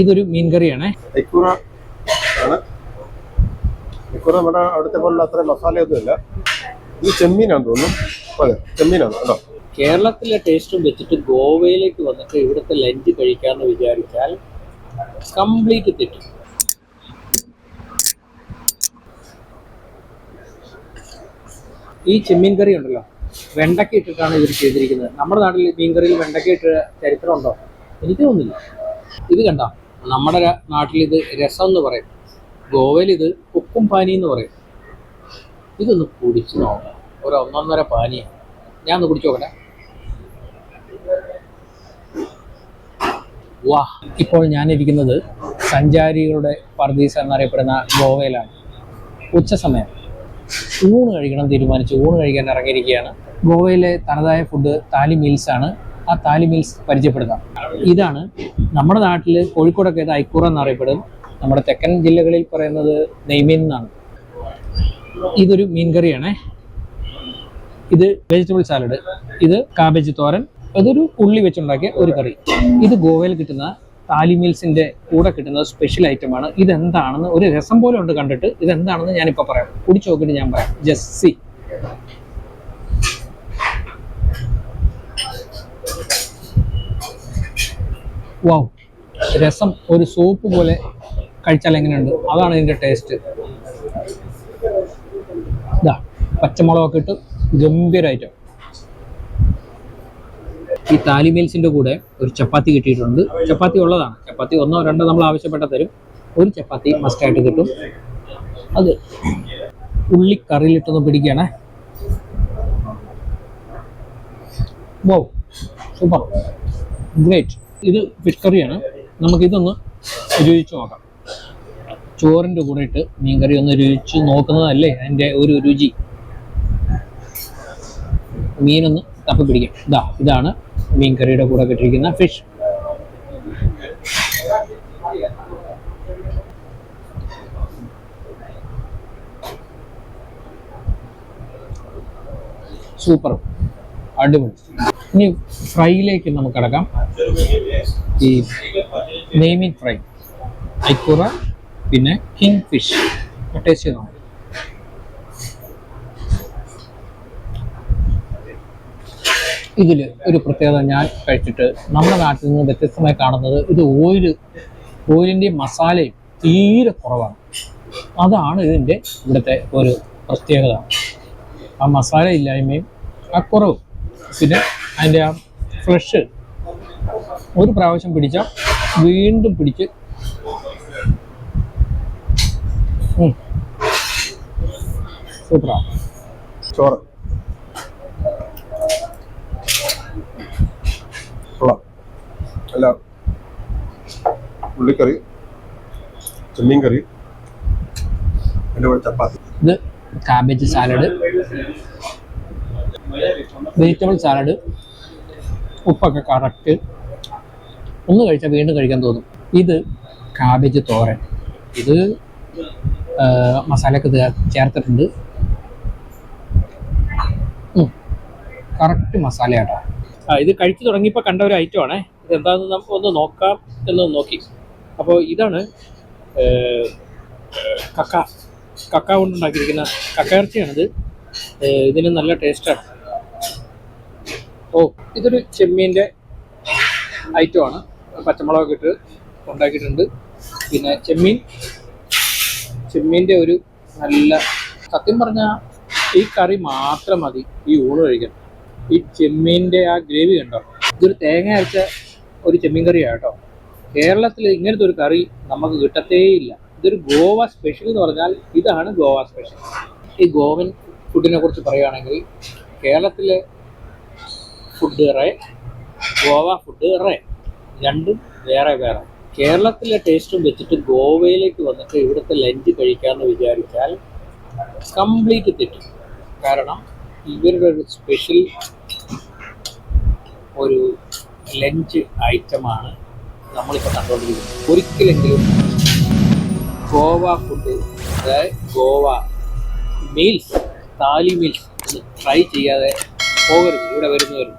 ഇതൊരു മീൻ കറിയാണേ നമ്മുടെ അവിടുത്തെ പോലുള്ള അത്ര മസാലയൊന്നും ഇല്ല. ഇത് ചെമ്മീനാന്ന് തോന്നുന്നു. അതെ ചെമ്മീനാണ് കേട്ടോ. കേരളത്തിലെ ടേസ്റ്റും വെച്ചിട്ട് ഗോവയിലേക്ക് വന്നിട്ട് ഇവിടുത്തെ ലഞ്ച് കഴിക്കാമെന്ന് വിചാരിച്ചാൽ കംപ്ലീറ്റ് തെറ്റും. ഈ ചെമ്മീൻ കറി ഉണ്ടല്ലോ വെണ്ടക്ക ഇട്ടിട്ടാണ് ഇവർ ചെയ്തിരിക്കുന്നത്. നമ്മുടെ നാട്ടിൽ മീൻ കറിയിൽ വെണ്ടക്ക ഇട്ട ചരിത്രമുണ്ടോ? എനിക്ക് തോന്നുന്നില്ല. ഇത് കണ്ട നമ്മുടെ നാട്ടിൽ ഇത് രസം എന്ന് പറയും. ഗോവയിൽ ഇത് ഉപ്പും പാനി എന്ന് പറയും. ഇതൊന്ന് കുടിച്ചു നോക്കാം ഒരു ഒന്നൊന്നര പാനിയാണ് ഞാൻ ഒന്ന് കുടിച്ചു നോക്കട്ടെ. വാ. ഇപ്പോൾ ഞാനിരിക്കുന്നത് സഞ്ചാരികളുടെ പർദീസ എന്നറിയപ്പെടുന്ന ഗോവയിലാണ്. ഉച്ച സമയം. ഊണ് കഴിക്കണം തീരുമാനിച്ചു. ഊണ് കഴിക്കാൻ ഇറങ്ങിയിരിക്കുകയാണ്. ഗോവയിലെ തനതായ ഫുഡ് താലി മീൽസ് ആണ്. ആ താലി മീൽസ് പരിചയപ്പെടുത്താം ഇതാണ് നമ്മുടെ നാട്ടിൽ കോഴിക്കോടൊക്കെ ഇത് ഐക്കൂറ എന്നറിയപ്പെടും. നമ്മുടെ തെക്കൻ ജില്ലകളിൽ പറയുന്നത് നെയ്മീൻ എന്നാണ്. ഇതൊരു മീൻ കറിയാണേ ഇത് വെജിറ്റബിൾ സാലഡ് ഇത് കാബേജ് തോരൻ അതൊരു ഉള്ളി വെച്ചുണ്ടാക്കിയ ഒരു കറി. ഇത് ഗോവയിൽ കിട്ടുന്ന താലി മീൽസിന്റെ കൂടെ കിട്ടുന്ന സ്പെഷ്യൽ ഐറ്റമാണ് ഇതെന്താണെന്ന് ഒരു രസം പോലെ ഉണ്ട് കണ്ടിട്ട് ഇതെന്താണെന്ന് ഞാനിപ്പോൾ പറയാം. കുടിച്ചു നോക്കിയിട്ട് ഞാൻ പറയാം. ജസ്സി. വാവ് രസം ഒരു സൂപ്പ് പോലെ കഴിച്ചാൽ എങ്ങനെയുണ്ട്? അതാണ് ഇതിന്റെ ടേസ്റ്റ്. ഇതാ പച്ചമുളകൊക്കെ ഇട്ട് ഗംഭീര ഐറ്റം ഈ താലി മീൽസിന്റെ കൂടെ ഒരു ചപ്പാത്തി കിട്ടിയിട്ടുണ്ട്. ചപ്പാത്തി ഉള്ളതാണ്. ചപ്പാത്തി ഒന്നോ രണ്ടോ നമ്മൾ ആവശ്യപ്പെട്ട തരും. ഒരു ചപ്പാത്തി മസ്റ്റായിട്ട് കിട്ടും. അത് ഉള്ളി കറിയിലിട്ടൊന്ന് പിടിക്കണേ വോ സൂപ്പർ. ഗ്രേറ്റ് ഇത് ഫിഷ് കറിയാണ് നമുക്കിതൊന്ന് രുചിച്ച് നോക്കാം. ചോറിന്റെ കൂടെ ഇട്ട് മീൻകറി ഒന്ന് രുചിച്ച് നോക്കുന്നതല്ലേ അതിന്റെ ഒരു രുചി. മീനൊന്ന് തപ്പി പിടിക്കാം. ഇതാ ഇതാണ് മീൻ കറിയുടെ കൂടെ കിട്ടിയിരിക്കുന്ന ഫിഷ് സൂപ്പർ. അടിപൊളി. ഇനി ഫ്രൈയിലേക്ക് നമുക്ക് കിടക്കാം. ഈ നെയ്മീൻ ഫ്രൈ ഐക്കുറ പിന്നെ കിങ് ഫിഷ് ടേസ്റ്റ് ചെയ്ത് ഇതിൽ ഒരു പ്രത്യേകത ഞാൻ കഴിച്ചിട്ട് നമ്മുടെ നാട്ടിൽ നിന്ന് വ്യത്യസ്തമായി കാണുന്നത് ഇത് ഓയിൽ ഓയിലിന്റെയും മസാലയും തീരെ കുറവാണ്. അതാണ് ഇതിന്റെ ഇവിടുത്തെ ഒരു പ്രത്യേകത. ആ മസാല ഇല്ലായ്മയും ആ കുറവ് പിന്നെ അതിന്റെ ആ ഫ്ലഷ് ഒരു പ്രാവശ്യം പിടിച്ച വീണ്ടും പിടിച്ച്. സൂപ്പറാണ് ചോറ്. അല്ല ഉള്ളിക്കറി ചെമ്മീൻ കറി എന്റെ കൂടെ ചപ്പാത്തി. ഇത് കാബേജ് സാലഡ് വെജിറ്റബിൾ സാലഡ് ഉപ്പൊക്കെ കറക്റ്റ്. ഒന്ന് കഴിച്ചാൽ വീണ്ടും കഴിക്കാൻ തോന്നും. ഇത് കാബേജ് തോരൻ. ഇത് മസാലയൊക്കെ ചേർത്തിട്ടുണ്ട്. കറക്റ്റ് മസാലയാട്ടോ. ഇത് കഴിച്ചു തുടങ്ങിയപ്പോൾ കണ്ട ഒരു ഐറ്റമാണേ ഇത് എന്താണെന്ന് നമുക്ക് ഒന്ന് നോക്കാം എന്ന് നോക്കി. അപ്പോൾ ഇതാണ് കക്ക. കക്ക കൊണ്ടുണ്ടാക്കിയിരിക്കുന്ന കക്ക ഇറച്ചിയാണിത് ഇതിന് നല്ല ടേസ്റ്റാണ് ഓ ഇതൊരു ചെമ്മീന്റെ ഐറ്റമാണ്. പച്ചമുളകൊക്കെ ഇട്ട് ഉണ്ടാക്കിയിട്ടുണ്ട്. പിന്നെ ചെമ്മീൻ. ചെമ്മീന്റെ ഒരു നല്ല സത്യം പറഞ്ഞാൽ ഈ കറി മാത്രം മതി. ഈ ഊണ് കഴിക്കാൻ. ഈ ചെമ്മീന്റെ ആ ഗ്രേവി കണ്ടോ? ഇതൊരു തേങ്ങ അരച്ച ഒരു ചെമ്മീൻ കറിയാണ് കേട്ടോ. കേരളത്തിൽ ഇങ്ങനത്തെ ഒരു കറി നമുക്ക് കിട്ടത്തേയില്ല. ഇതൊരു ഗോവ സ്പെഷ്യൽ എന്ന് പറഞ്ഞാൽ ഇതാണ് ഗോവ സ്പെഷ്യൽ ഈ ഗോവൻ ഫുഡിനെ കുറിച്ച് പറയുകയാണെങ്കിൽ കേരളത്തിലെ ഫുഡ് റേ ഗോവ ഫുഡ് റേ രണ്ടും വേറെ വേറെ. കേരളത്തിലെ ടേസ്റ്റും വെച്ചിട്ട് ഗോവയിലേക്ക് വന്നിട്ട് ഇവിടുത്തെ ലഞ്ച് കഴിക്കാമെന്ന് വിചാരിച്ചാൽ കംപ്ലീറ്റ് തെറ്റും. കാരണം ഇവരുടെ ഒരു സ്പെഷ്യൽ ഒരു ലഞ്ച് ഐറ്റമാണ് നമ്മളിപ്പോൾ കണ്ടുകൊണ്ടിരിക്കുന്നത് ഒരിക്കലെങ്കിലും ഗോവ ഫുഡ് അതായത് Goa meals thali meals try ചെയ്യാതെ പോകരുത്. ഇവിടെ വരുന്നവരും